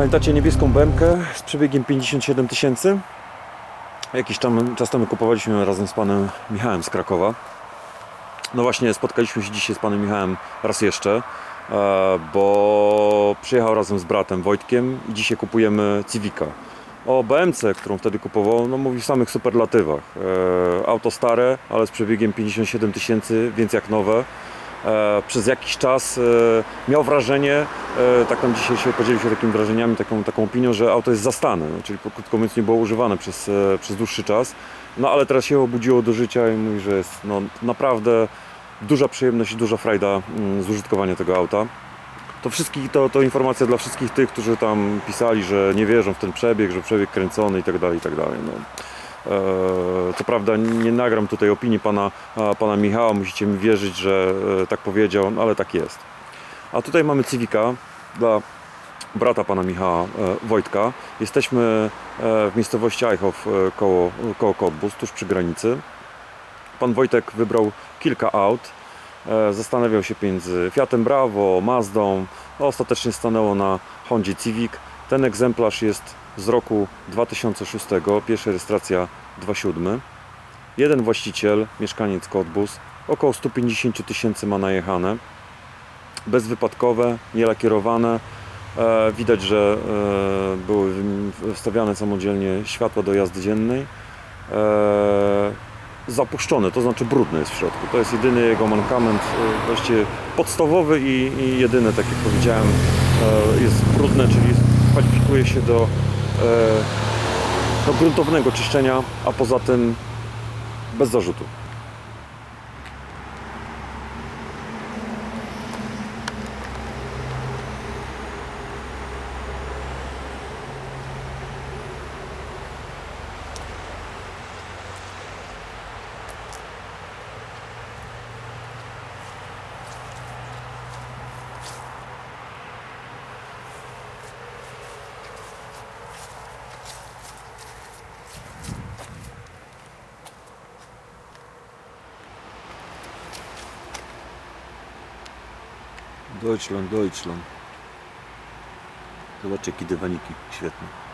Pamiętacie niebieską BMkę z przebiegiem 57 tysięcy? Jakiś tam czas temu kupowaliśmy ją razem z panem Michałem z Krakowa. No właśnie, spotkaliśmy się dzisiaj z panem Michałem raz jeszcze, e, bo przyjechał razem z bratem Wojtkiem i dzisiaj kupujemy Civica. O BMC, którą wtedy kupował, no mówi w samych superlatywach. E, Auto stare, ale z przebiegiem 57 tysięcy, więc jak nowe. E, Przez jakiś czas e, miał wrażenie, e, tak tam dzisiaj się podzielił się takimi wrażeniami, taką, taką opinią, że auto jest zastane, no, czyli krótko mówiąc nie było używane przez, przez dłuższy czas. No ale teraz się obudziło do życia i mówi, że jest no, naprawdę duża przyjemność i duża frajda mm, z użytkowania tego auta. To, wszystkich, to, to informacja dla wszystkich tych, którzy tam pisali, że nie wierzą w ten przebieg, że przebieg kręcony i tak dalej, i tak dalej. No. E, Co prawda nie nagram tutaj opinii pana, pana Michała, musicie mi wierzyć, że e, tak powiedział, no ale tak jest. A tutaj mamy Civica dla brata pana Michała, e, Wojtka. Jesteśmy w miejscowości e, koło, koło Cottbus, tuż przy granicy. Pan Wojtek wybrał kilka aut. Zastanawiał się między Fiatem Bravo, Mazdą. Ostatecznie stanęło na Hondzie Civic. Ten egzemplarz jest z roku 2006, pierwsza rejestracja 27. Jeden właściciel, mieszkaniec Cottbus, około 150 tysięcy ma najechane. Bezwypadkowe, nielakierowane. E, widać, że e, były wstawiane samodzielnie światła do jazdy dziennej. E, zapuszczone, to znaczy brudne jest w środku. To jest jedyny jego mankament, e, właściwie podstawowy i, i jedyny, tak jak powiedziałem, e, jest brudne, czyli kwalifikuje się do, e, do gruntownego czyszczenia, a poza tym bez zarzutu. Deutschland, Deutschland. Zobaczcie, jakie dywaniki świetne.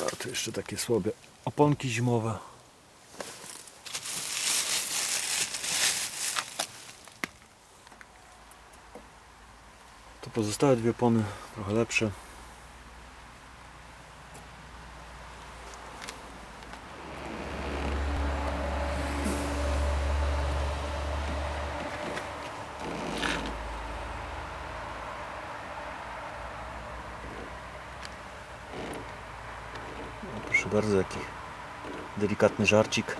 A jeszcze takie słabe oponki zimowe. To pozostałe dwie opony trochę lepsze. Bardzo, jaki delikatny żarcik.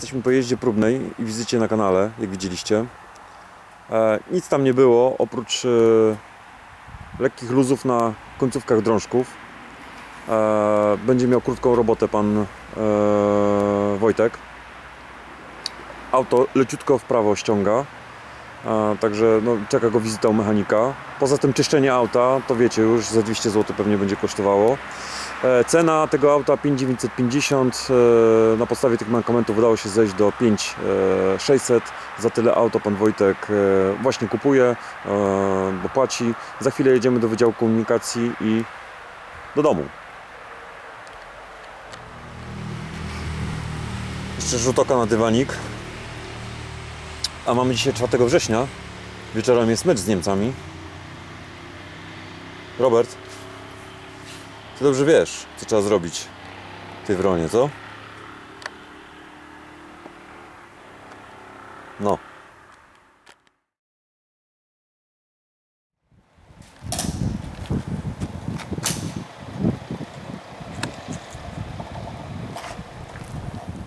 Jesteśmy po jeździe próbnej i wizycie na kanale, jak widzieliście. E, nic tam nie było, oprócz e, lekkich luzów na końcówkach drążków. E, będzie miał krótką robotę pan Wojtek. Auto leciutko w prawo ściąga. Także no, czeka go wizyta u mechanika. Poza tym czyszczenie auta, to wiecie już, za 200 zł pewnie będzie kosztowało. E, cena tego auta 5950. E, na podstawie tych mankamentów udało się zejść do 5600. Za tyle auto pan Wojtek e, właśnie kupuje, e, bo płaci. Za chwilę jedziemy do Wydziału Komunikacji i do domu. Jeszcze rzut oka na dywanik. A mamy dzisiaj 4 września. Wieczorem jest mecz z Niemcami. Robert, ty dobrze wiesz, co trzeba zrobić tej wronie, co? No.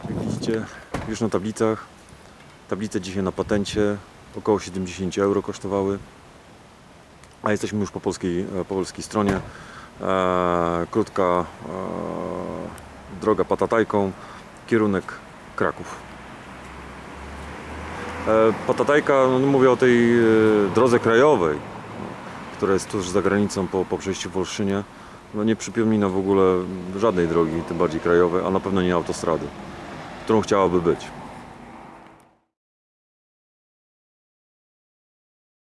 Jak widzicie, już na tablicach. Tablice dzisiaj na patencie około 70 euro kosztowały. A jesteśmy już po polskiej, e, po polskiej stronie. E, krótka e, droga patatajką, kierunek Kraków. E, patatajka, no mówię o tej drodze krajowej, która jest tuż za granicą po, po przejściu w Olszynie. No nie przypomina w ogóle żadnej drogi, tym bardziej krajowej, a na pewno nie autostrady, którą chciałaby być.